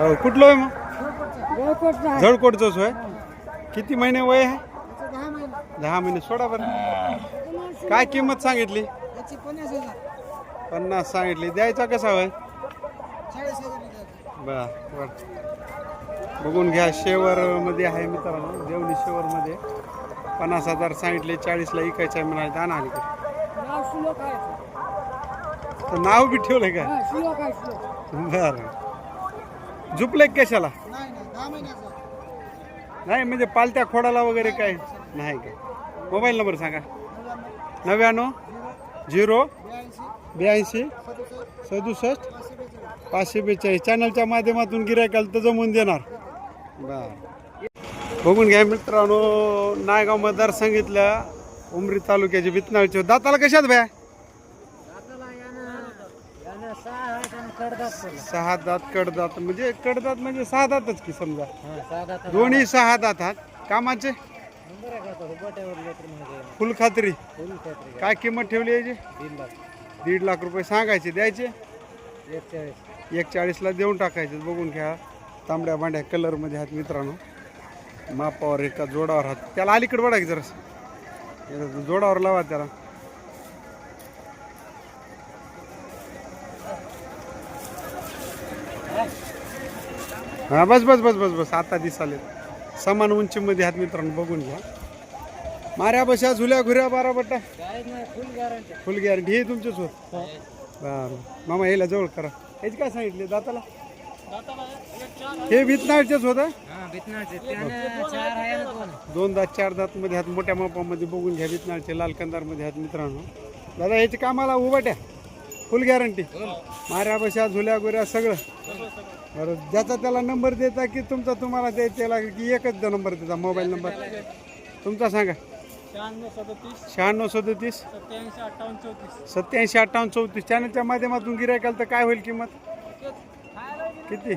हो कुठलं आहे मग? जळकोटचंच होय? किती महिने वय आहे? दहा महिने. सोडा बरं. काय किंमत सांगितली? पन्नास सांगितली. द्यायचा कसा होय? बर बर. बघून घ्या शेवर मध्ये आहे मित्रांनो देवणी शेवर मध्ये पन्नास हजार सांगितले चाळीसला इकायचं आहे म्हणाले दाना आली तर नाव बी ठेवलंय का? बर. झुपले कशाला? नाही म्हणजे पालत्या खोडाला वगैरे काय? नाही का? मोबाईल नंबर सांगा. नव्याण्णव झिरो ब्याऐंशी सदुसष्ट पाचशे बेचाळीस. चॅनलच्या माध्यमातून गिरायकाला तर जमवून देणार. बर. बघून घ्या मित्रांनो नायगाव मतदार सांगितलं उमरी तालुक्याचे बितनाळचे दाताला कशात भ्या? सहा दात कडदात. म्हणजे कडदात म्हणजे सहा दातच की समजा? दोन्ही सहा दात आहात. कामाचे? फुल खात्री. काय किंमत ठेवली याची? दीड लाख. रुपये सांगायचे द्यायचे? एक चाळीसला देऊन टाकायचे. बघून घ्या. तांबड्या बांड्या कलरमध्ये आहेत मित्रांनो. मापावर एका जोडावर हात त्याला अलीकडे बघा की जरा जोडावर लावा त्याला. हा बस बस बस बस बस. आता दिसाले. समान उंचीमध्ये हात मित्रांनो बघून घ्या. माऱ्या बशा झुल्या घुऱ्या बारा बट्टा फुल गॅरंटी हे तुमचेच होत. बरं. मामा यायला जवळ करा. याची काय सांगितले? दाताला? हे वितनाळचेच होतं? दोन. दात चार दात मध्ये हात मोठ्या मापामध्ये बघून घ्या वितनाळचे लाल कंदारमध्ये हात मित्रांनो. दादा याची कामाला उभाट्या फुल गॅरंटी माऱ्या बशा झुल्या गुऱ्या सगळं. बरं ज्याचा त्याला नंबर देता की तुमचा तुम्हाला द्यायचा त्याला की एकच नंबर देता मोबाईल नंबर? तुमचा सांगा. शहाण्णव सदतीस. सत्याऐंशी अठ्ठावन्न चौतीस. चॅनलच्या माध्यमातून गिरायकाल तर काय होईल किंमत? किती?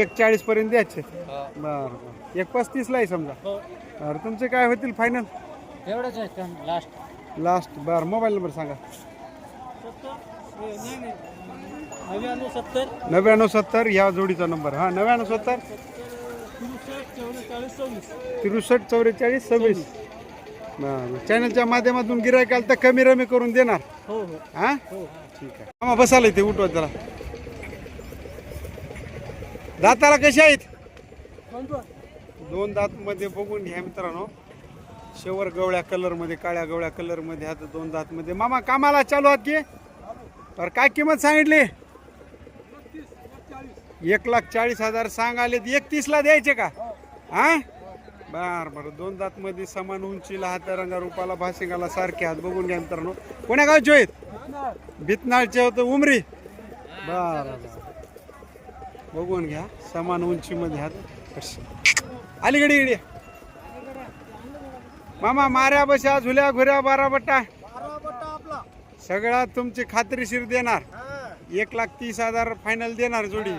एक चाळीस पर्यंत द्यायचे. बरं बरं. एक पस्तीसला आहे समजा. बरं तुमचे काय होतील फायनल एवढंच आहे लास्ट लास्ट बरं मोबाईल नंबर सांगा. नव्याण्णव सत्तर. नव्याण्णव सत्तर ह्या जोडीचा नंबर. हां नव्याण्णव सत्तर. तिरुसष्ट चौवेचाळीस सव्वीस. तिरुसष्ट चौवेचाळीस सव्वीस. बरं चॅनलच्या माध्यमातून गिरायकाल तर कमी रमी करून देणार. हो हो. हां? ठीक आहे. मामा बसायला इथे उठवा त्याला दाताला कसे आहेत? दोन दात मध्ये बघून घ्या मित्रांनो. शेवर गवळ्या कलरमध्ये काळ्या गवळ्या कलरमध्ये हात दोन दात मध्ये. मामा कामाला चालू आहात की? तर काय किंमत सांगितली? एक लाख चाळीस हजार सांगाले एकतीस ला द्यायचे का? हा? बर बर. दोन दात मध्ये समान उंचीला हात रंगा रुपाला भाशिंगाला सारखे हात बघून घ्या मित्रांनो. कोण्या गावचे आहेत? भितनाळचे होतं उमरी. बर बघून घ्या. समान उंचीमध्ये हात. अलीकडे इकडे. मामा माऱ्या बशा झुल्या घुऱ्या बारा बट्टा. सगळा तुमची खात्रीशीर देणार. एक लाख तीस हजार फायनल देणार जोडी.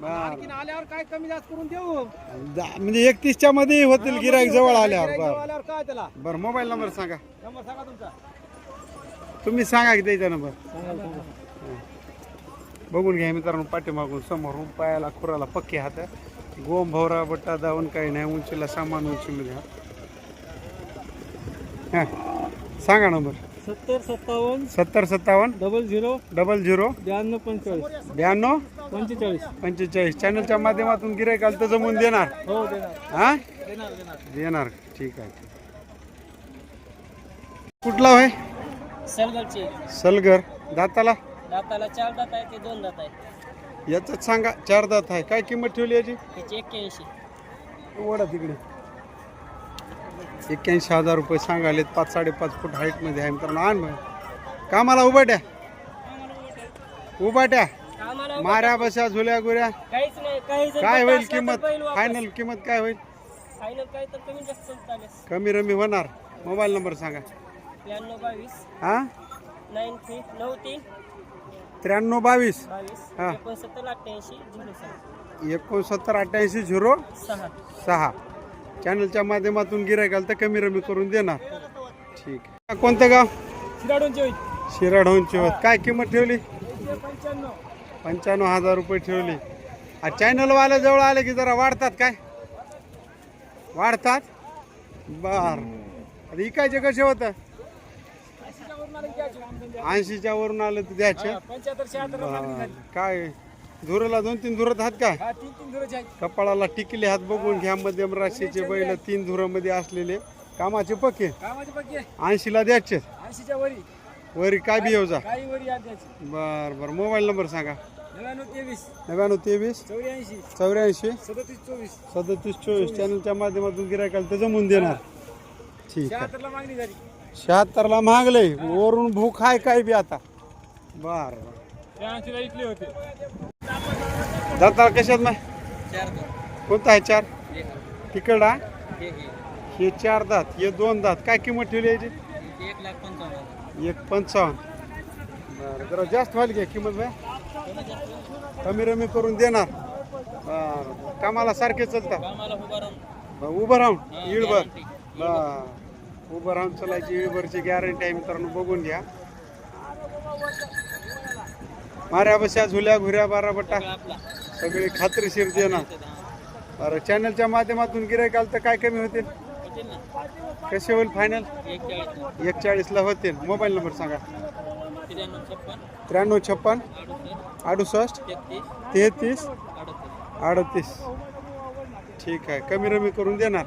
बर. आल्यावर काय कमी जास्त करून देऊ? दा- म्हणजे एकतीसच्या मध्ये होतील गिराईक जवळ आल्यावर बर. आल्यावर काय त्याला? बर मोबाईल नंबर सांगा. नंबर सांगा तुमचा. तुम्ही सांगा की त्याचा नंबर. बघून घ्या मित्रांनो पाठीमागून समोरून पायाला खुराला पक्के हात गोम भवरा बट्टा दावून काही नाही उंचीला सामान उंचीमध्ये हात. हा. सांगा नंबर. सत्तर सत्तावन्न सत्तर सत्तावन्न डबल झिरो डबल झिरो ब्याण्णव पंचेचाळीस. ब्याण्णव पंचेचाळीस. पंचेचाळीस. चॅनलच्या माध्यमातून गिरायक आलं तर जमून देणार? हो देणार. हा? देणार देणार. देणार. ठीक आहे. कुठला होय सलगलचे सलगर. दाताला? दाताला चार दात आहे ते दोन दात आहे. याच सांगा चार दात आहे. काय किंमत ठेवली याची? त्याचे एक्क्याऐंशी. वडा तिकडे. एक्क्याऐंशी हजार रुपये सांगालेत पाच साडेपाच फूट हाईटमध्ये आहे मित्रांनो. आण मग. कामाला उभाट्या उभाट्या माऱ्या बशा झुल्या गुऱ्या. काहीच नाही काही जर काय होईल किंमत? बैल वापस. फायनल किंमत काय होईल? फायनल काय तर कमी जास्त चालेल कमी रमी होणार. मोबाईल नंबर सांगा. त्र्याण्णव बावीस. हा? नाईन थ्री नऊ तीन. त्र्याण्णव बावीस. बावीस. हा. एकोणसत्तर अठ्ठ्याऐंशी झिरो सहा. एकोणसत्तर अठ्ठ्याऐंशी झिरो सहा. सहा. चॅनलच्या माध्यमातून गिरायकाल तर कमी रमी करून देणार. ठीक आहे. कोणतं गाव? शिराडूनचे होईल. शिराढोंची होत. काय किंमत ठेवली? पंच्याण्णव. पंच्याण्णव हजार रुपये ठेवली. चॅनलवाले जवळ आले की जरा वाढतात काय? वाढतात? बर. इकायचे कसे होतं? ऐंशीच्या वरून आलं तर द्यायचे. काय? धुराला दोन तीन धुरत आहात काय? तीन तीन धुराचे आहेत. कपाळाला टिकले हात बघून घ्या मध्यम राशीचे बैल तीन धुरामध्ये असलेले. कामाचे पक्के? कामाचे पक्की. ऐंशीला द्यायचे. ऐंशीच्या वरी. वरी काय बी येऊ जा. काही वरी याद द्यायची बर बर. मोबाईल नंबर सांगा. नव्याण्णव तेवीस. नव्याण्णव तेवीस. चौऱ्याऐंशी. चौऱ्याऐंशी. सदतीस चोवीस. सदतीस चोवीस. चॅनलच्या माध्यमातून गिरायकाला ते जमून देणार. ठीक आहे. शहात्तरला मागणी झाली. शहात्तरला मागले. वरून भूक आहे काय बी आता. बर बर. शहाऐंशीला इथले होते. जाता कशात नाही चार कोणता आहे चार? तिकडा एक हे चार दात. हे दोन दात. काय किंमत ठेवली याची? एक लाख पंचावन्न. एक पंचावन्न. बरं जरा जास्त व्हायला घ्या किंमत बाय कमी रमी करून देणार. बरं कामाला सारखे चलता. उभं राहून इळभर. बरं उभं राहून चलायची इळभरची गॅरंटी आहे मित्रांनो बघून घ्या. माऱ्या बशा झुल्या घुऱ्या बारा बट्टा. सगळी खात्रीशीर देणार. बरं चॅनलच्या माध्यमातून गिरायकाल तर काय कमी होतील? कसे होईल फायनल एक चाळीस एक चाळीसला होतील. मोबाईल नंबर सांगा. त्र्याण्णव छप्पन. अडुसष्ट. तेहतीस. अडतीस. ठीक आहे. कमी रमी करून देणार.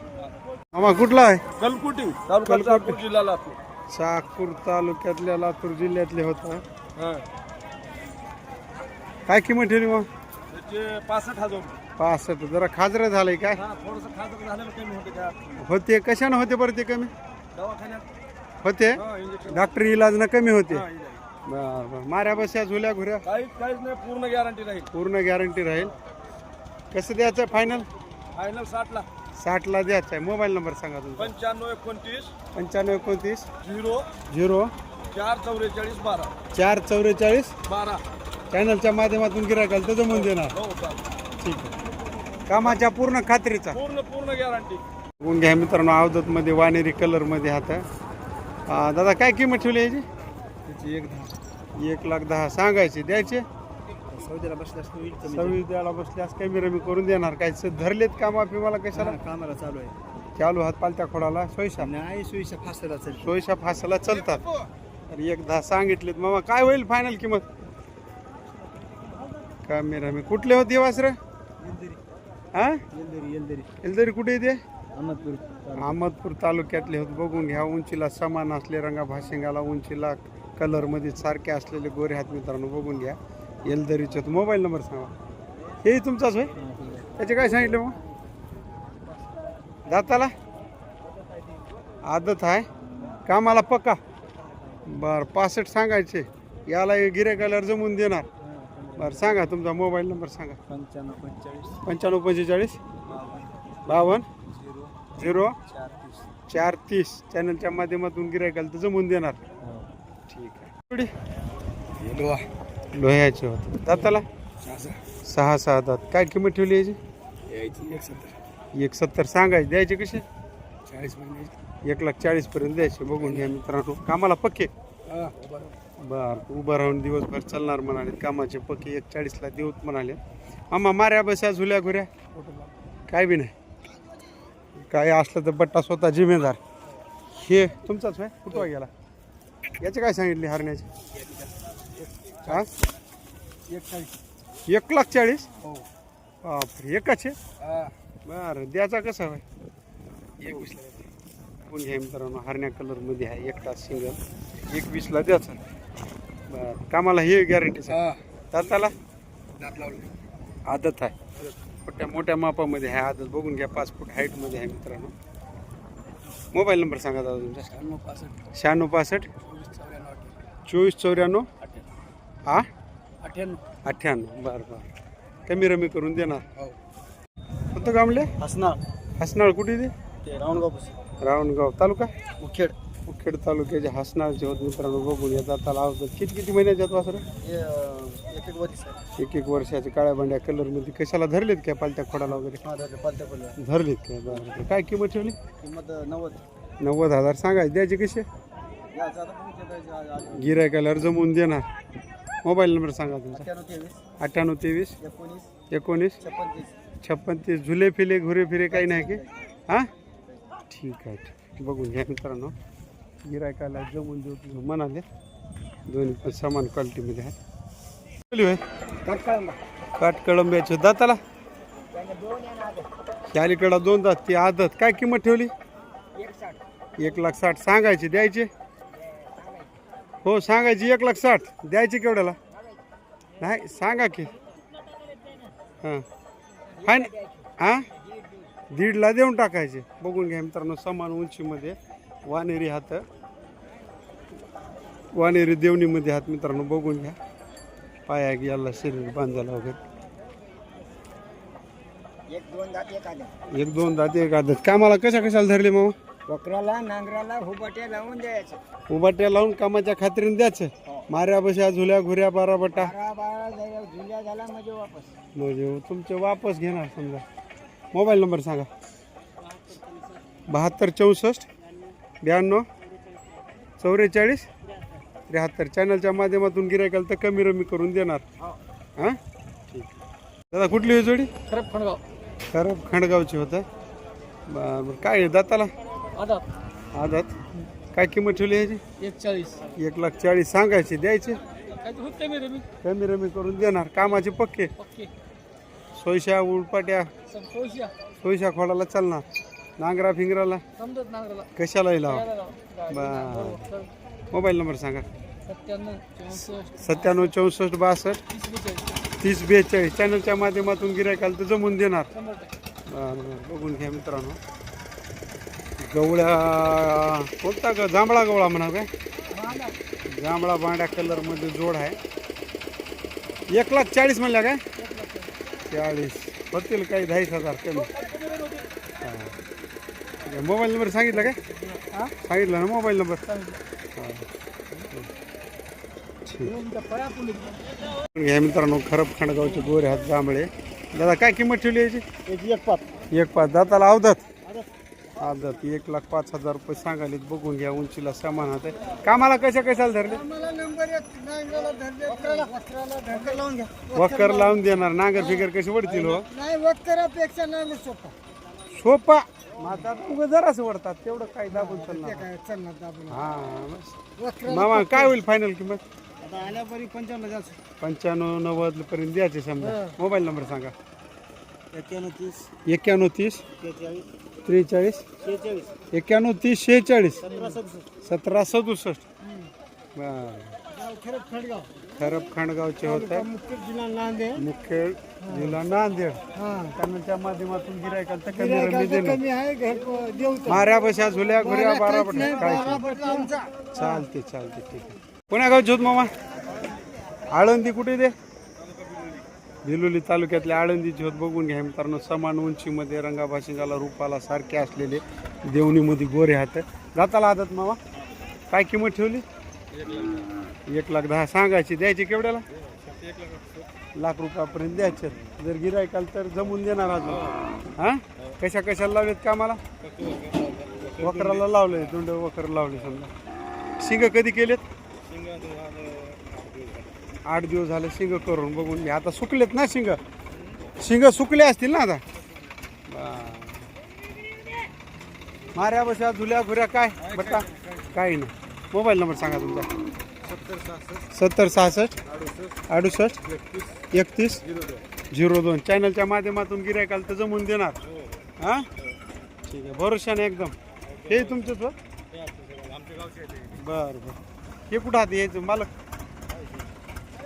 मामा कुठला आहे? कलकुटी कलकुटी. जिल्हा लातूर. साकूर तालुक्यातल्या लातूर जिल्ह्यातले होता. हा. काय किंमत ठेवली मग पासष्ट हजार. रुपये. पासष्ट. जरा खाजरं झालंय काय? हा थोडंसं खाजर झालं कमी होते का? होते. कशानं होते बरं ते कमी? दवाखान्यात. होते? हा, इंजेक्शन डॉक्टरी इलाजनं कमी होते? हा, इंजेक्शन. बरं बरं. माऱ्या बस्या झुल्या घुऱ्या? काहीच काहीच नाही पूर्ण गॅरंटी राहील. पूर्ण गॅरंटी राहील. कसं द्यायचं फायनल फायनल साठला. साठला द्यायचं आहे. मोबाईल नंबर सांगा तुमचा. पंच्याण्णव एकोणतीस. पंच्याण्णव एकोणतीस. झिरो. झिरो. चार चौवेचाळीस बारा. चार चौवेचाळीस बारा. चॅनलच्या माध्यमातून गिरायकाल तर जमून देणार. हो चालेल. ठीक आहे. कामाच्या पूर्ण खात्रीचा. पूर्ण पूर्ण गॅरंटी बघून घ्या मित्रांनो अवधतमध्ये वानेरी कलरमध्ये हात आहे दादा काय किंमत ठेवली याची? त्याची एक दहा. एक लाख दहा. सांगायचे द्यायचे? सौद्याला बसल्यास सव्वीस द्यायला बसल्यास कमी रमी करून देणार? काय स- धरलेत कामा पिमाला कशाला? कामाला चालू आहे. चालू हात पालत्या खोडाला सोयशा? नाही सुईशा फासला चालेल सोयशा फासाला चालतात. तर एक दहा सांगितलेत. मामा काय होईल फायनल किंमत? कमी रमी कुठले होते वासर? हा एलदरी कुठे येते अहमदपूर अहमदपूर तालुक्यातले होते बघून घ्या उंचीला समान असले रंगा भाशिंगाला उंचीला कलरमध्ये सारखे असलेले गोरे हात मित्रांनो बघून घ्या एलदरीचे मोबाईल नंबर सांगा हे तुमचाच होय त्याचे काय सांगितलं मग दाताला आदत आहे कामाला पक्का बर पासष्ट सांगायचे याला गिरेकाल्यावर जमून देणार बरं सांगा तुमचा मोबाईल नंबर सांगा. पंच्याण्णव पंचेचाळीस. पंच्याण्णव पंचेचाळीस. बावन्न. झिरो. झिरो. चार तीस. चार तीस. चॅनलच्या माध्यमातून गिरायकाला तर जमून देणार. ठीक आहे. थोडी लोह्याचे होते. दाताला? सहा सहा. दात. काय किंमत ठेवली याची? यायची एक सत्तर. एक सत्तर सांगायचे. द्यायचे कसे? चाळीस एक लाख चाळीस पर्यंत द्यायचे. बघून घ्या मित्रांनो. कामाला पक्के. बर उभं राहून दिवसभर चालणार म्हणाले कामाचे पक्के एक चाळीसला देऊत म्हणाले. मामा माऱ्या बस्या झुल्या घुऱ्या. काय बी नाही. काय असलं तर बट्टा स्वतः जिम्मेदार. हे तुमचाच आहे कुठं गेला? याचे काय सांगितले हरण्याचे? हा? एक चाळीस एक लाख चाळीस? हो बापरे एकाचे? हा बरं द्याचा कसा होय? एकवीसला कोण घ्या मित्रांनो हरण्या कलरमध्ये आहे एक तास सिंगल एकवीसला द्याचा बरं कामाला हे गॅरंटी हा. दाताला? दात लावले. आदत आहे. मोठ्या मोठ्या मापामध्ये आहे आदत. बघून घ्या पाच फूट हाईटमध्ये आहे मित्रांनो. मोबाईल नंबर सांगा दादा तुमचा. शहाण्णव पासष्ट. शहाण्णव पासष्ट. चोवीस चौऱ्याण्णव हा? अठ्ठ्याण्णव. अठ्ठ्याण्णव. बरं बरं. कमी रमी करून देणार. हो. कोणतं गामले हसनाळ. हसनाळ कुठे ते? ते रावणगाव रावणगाव तालुका? मुखेड मुखेड तालुक्याचे हसनाळचे होत मित्रांनो बघून येतात आवडतात किती किती महिन्याच्यात वासर हे एक एक वरीस आहे. एक एक वर्षाचे काळ्या भांड्या कलरमध्ये कशाला धरलेत काय पालत्या खोडाला वगैरे? हा दादा पालत्या पडल्या धरलेत काय? बरं बरं. काय किंमत ठेवली? किंमत नव्वद. नव्वद हजार. सांगायचे द्यायचे कसे? या गिरायकाला जमवून देणार. मोबाईल नंबर सांगा तुमचा. तेवीस. अठ्ठ्याण्णव तेवीस. एकोणीस. एकोणीस. छप्पन तीस. छप्पन तीस. झुले फिले घुरे फिरे काही नाही की? हां? ठीक आहे ठीक. आहे. बघून घ्या मित्रांनो. गिरायकाला जमून देऊ तुम्ही म्हणाले दोन्ही पण समान क्वालिटीमध्ये आहे. काटकळंब्याच्या दाताला. ही अलीकडं दोन दात ती आदत. काय किंमत ठेवली? एक लाख साठ. सांगायची द्यायचे? हो सांगायची एक लाख साठ. द्यायचे केवढ्याला? नाही सांगा की. हां. फायन हां? दीडला देऊन टाकायचे. बघून घ्या मित्रांनो समान उंचीमध्ये. वानेरी हात वानेरी देवणीमध्ये हात मित्रांनो बघून घ्या. पाया याला शरीर बांधायला वगैरे. एक दोन दात एक आदत. कामाला कशा कशाला धरले मग वक्राला नांगराला हुबाट्या लावून द्यायचं. उभाट्या लावून कामाच्या खात्रीने द्यायचं. माऱ्या बशा झुल्या घुऱ्या बारा बटा. झाल्या झुल्या झाला म्हणजे वापस. म्हणजे तुमचे वापस घेणार समजा. मोबाईल नंबर सांगा. बहात्तर चौसष्ट ब्याण्णव चौवेचाळीस त्र्याहत्तर. चॅनलच्या माध्यमातून गिरायकाला तर कमी रमी करून देणार. हां? ठीक दादा कुठली होती जोडी? खरं फणगाव खरं खंडगावची होतं. बरं काय आहे दाताला? आता आदात. काय किंमत ठेवली ह्याची? एक चाळीस एक लाख चाळीस. सांगायचे द्यायचे? काय तर होत कमी रे मी कमी रमी करून देणार. कामाचे पक्के? ओके सोयशा सोयशा. खोडाला चालणार. नांगरा फिंगराला? समजत नांगराला. कशालाही लावा. मोबाईल नंबर सांगा. सत्त्याण्णव चौसष्ट. बासष्ट. तीस बेचाळीस. चॅनलच्या माध्यमातून गिरायकाला तर जमून देणार. बरं बरं. बघून घ्या मित्रांनो. गवळ्या कोणता ग? जांभळा गवळा म्हणा काय? जांभळा बांड्या कलरमध्ये जोड आहे. एक लाख चाळीस म्हणल्या काय? चाळीस. होतील काही दहाच हजार कमी. हा. मोबाईल नंबर सांगितला काय? सांगितलं ना मोबाईल नंबर? घ्या मित्रांनो खरब खंडगावचे गोरे हात जांभळे. दादा काय किंमत ठेवली याची? एक पाच. एक पाच. दाताला अवधत? अवधत. एक लाख पाच हजार रुपये सांगाले बघून घ्या उंचीला समान हात आहे. कामाला कशा कशाला धरले? वक्कर लावून देणार. नांगर फिगर कशी वडतील हो? नाही वक्करापेक्षा नांगर सोपा. सोपा? आता जरासं वडतात तेवढं काही दाबून चालणार. काय चालणार दाबून. हा मामा काय होईल फायनल किंमत? आता जास्त. पंच्याण्णव नव्वद पर्यंत द्यायचे समजा. मोबाईल नंबर सांगा. एक्क्याण्णव तीस. एक्क्याण्णव तीस. शेहेचाळीस त्रेचाळीस. शेहेचाळीस एक्क्याण्णव तीस शेहेचाळीस. सतरा सदुसष्ट. सतरा सदुसष्ट. बरं. खरंच खडगाव. खरब खांडगावचे होत. आहे मुख्य जिल्हा नांदेड. मुखेड जिल्हा नांदेड. हा. चॅनलच्या माध्यमातून गिरायकाला तर कमी रमी देणार कमी आहे घर देऊ माऱ्या बशा झुल्या घुऱ्या बारा पट काय आमचा. चालते चालते ठीक आहे. कोण्या गाव जोत मामा. आळंदी कुठे दे? भिलोली तालुक्यातल्या आळंदीची होत बघून घ्या मित्रांनो. समान उंचीमध्ये रंगाभाशिंगाला रूपाला सारखे असलेले देवणीमध्ये गोरे हात. जाताला आदत मामा. काय किंमत ठेवली? एक लाख दहा सांगायची द्यायची केवढ्याला? लाख रुपयापर्यंत द्यायचे. जर गिरायकाल तर जमून देणार अजून. हां? कशा कशाला लावलेत कामाला? वखराला लावले दोंड वखर लावले समजा. शिंग कधी केलेत? आठ दिवस झाले शिंग करून बघून घ्या. आता सुकलेत ना शिंग? शिंग सुकले असतील ना आता? माऱ्या बशा धुल्या घुऱ्या काय? बटा काही नाही. मोबाईल नंबर सांगा तुमचा. सत्तर सहासष्ट. अडुसष्ट. एकतीस. झिरो दोन. चॅनलच्या माध्यमातून गिरायकाला तर जमून देणार. हां. ठीक आहे. भरोशाने एकदम. हे तुमचंच हो? बरं बरं. हे कुठं आहात यायचं? मालक.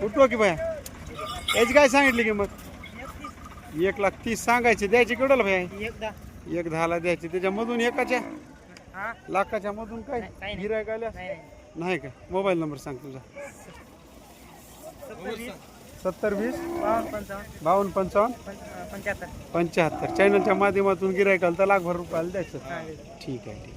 उठवा की बाया? याची काय सांगितली किंमत? एक लाख तीस सांगायचे. द्यायचे भाई एकदा एक दहाला द्यायचे. त्याच्यामधून एकाच्या लाखाच्या मधून काय गिरायक आल्या नाही. का? मोबाईल नंबर सांग तुझा. सत्तर वीस. बावन्न पंचावन्न. पंच्याहत्तर. पंच्याहत्तर. चॅनलच्या माध्यमातून गिरायकाला तर लाखभर रुपयाला द्यायचं. ठीक आहे ठीक आहे.